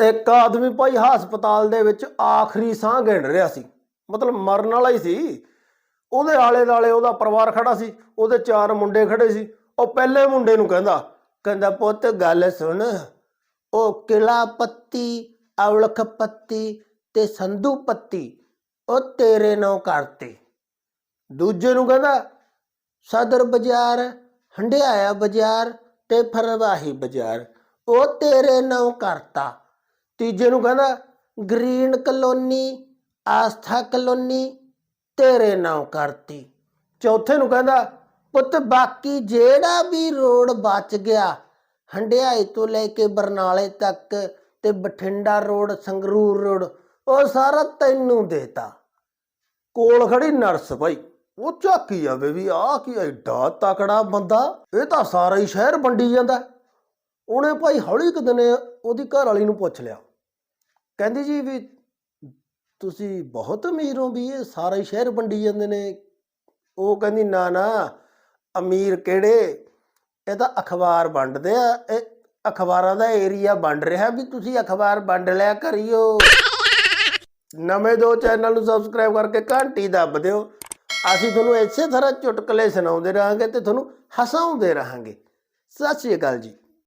ਇੱਕ ਆਦਮੀ ਭਾਈ ਹਸਪਤਾਲ ਦੇ ਵਿੱਚ ਆਖਰੀ ਸਾਹ ਗਿਣ ਰਿਹਾ ਸੀ। ਮਤਲਬ ਮਰਨ ਵਾਲਾ ਹੀ ਸੀ। ਉਹਦੇ ਆਲੇ ਦਾਲੇ ਉਹਦਾ ਪਰਿਵਾਰ ਖੜਾ ਸੀ। ਉਹਦੇ ਚਾਰ ਮੁੰਡੇ ਖੜੇ ਸੀ। ਉਹ ਪਹਿਲੇ ਮੁੰਡੇ ਨੂੰ ਕਹਿੰਦਾ ਕਹਿੰਦਾ, ਪੁੱਤ, ਗੱਲ ਸੁਣ। ਉਹ ਕਿਲਾ ਪੱਤੀ, ਔਲਖ ਪੱਤੀ ਤੇ ਸੰਧੂ ਪੱਤੀ, ਉਹ ਤੇਰੇ ਨਾਂ ਕਰਤੇ। ਦੂਜੇ ਨੂੰ ਕਹਿੰਦਾ, ਸਦਰ ਬਾਜ਼ਾਰ, ਹੰਡਿਆਇਆ ਬਾਜ਼ਾਰ ਤੇ ਫਰਵਾਹੀ ਬਾਜ਼ਾਰ, ਉਹ ਤੇਰੇ ਨਾਂ ਕਰਤਾ। ਤੀਜੇ ਨੂੰ ਕਹਿੰਦਾ, ਗ੍ਰੀਨ ਕਲੋਨੀ, ਆਸਥਾ ਕਲੋਨੀ, ਤੇਰੇ ਨਾਂ ਕਰਤੀ। ਚੌਥੇ ਨੂੰ ਕਹਿੰਦਾ, ਪੁੱਤ, ਬਾਕੀ ਜਿਹੜਾ ਵੀ ਰੋਡ ਬਚ ਗਿਆ ਹੰਡਿਆਏ ਤੋਂ ਲੈ ਕੇ ਬਰਨਾਲੇ ਤੱਕ ਤੇ ਬਠਿੰਡਾ ਰੋਡ, ਸੰਗਰੂਰ ਰੋਡ, ਉਹ ਸਾਰਾ ਤੈਨੂੰ ਦੇਤਾ। ਕੋਲ ਖੜੀ ਨਰਸ ਭਾਈ ਉਹ ਝਾਕੀ ਜਾਵੇ ਵੀ ਆਹ ਕੀ ਐਡਾ ਤਕੜਾ ਬੰਦਾ, ਇਹ ਤਾਂ ਸਾਰਾ ਹੀ ਸ਼ਹਿਰ ਵੰਡੀ ਜਾਂਦਾ। ਉਹਨੇ ਭਾਈ ਹੌਲੀ ਕੁ ਦਿਨ ਉਹਦੀ ਘਰ ਵਾਲੀ ਨੂੰ ਪੁੱਛ ਲਿਆ। ਕਹਿੰਦੀ ਜੀ ਵੀ ਤੁਸੀਂ ਬਹੁਤ ਅਮੀਰ ਹੋ ਵੀ ਇਹ ਸਾਰਾ ਹੀ ਸ਼ਹਿਰ ਵੰਡੀ ਜਾਂਦੇ ਨੇ। ਉਹ ਕਹਿੰਦੀ ਨਾ ਨਾ, ਅਮੀਰ ਕਿਹੜੇ? ਇਹ ਤਾਂ ਅਖਬਾਰ ਵੰਡਦੇ ਆ। ਇਹ ਅਖਬਾਰਾਂ ਦਾ ਏਰੀਆ ਵੰਡ ਰਿਹਾ ਵੀ ਤੁਸੀਂ ਅਖਬਾਰ ਵੰਡ ਲਿਆ ਕਰਿਓ। ਨਵੇਂ ਦੋ ਚੈਨਲ ਨੂੰ ਸਬਸਕ੍ਰਾਈਬ ਕਰਕੇ ਘੰਟੀ ਦੱਬ ਦਿਓ। ਅਸੀਂ ਤੁਹਾਨੂੰ ਇਸੇ ਤਰ੍ਹਾਂ ਚੁਟਕਲੇ ਸੁਣਾਉਂਦੇ ਰਹਾਂਗੇ ਤੇ ਤੁਹਾਨੂੰ ਹਸਾਉਂਦੇ ਰਹਾਂਗੇ। ਸਤਿ ਸ਼੍ਰੀ ਅਕਾਲ ਜੀ।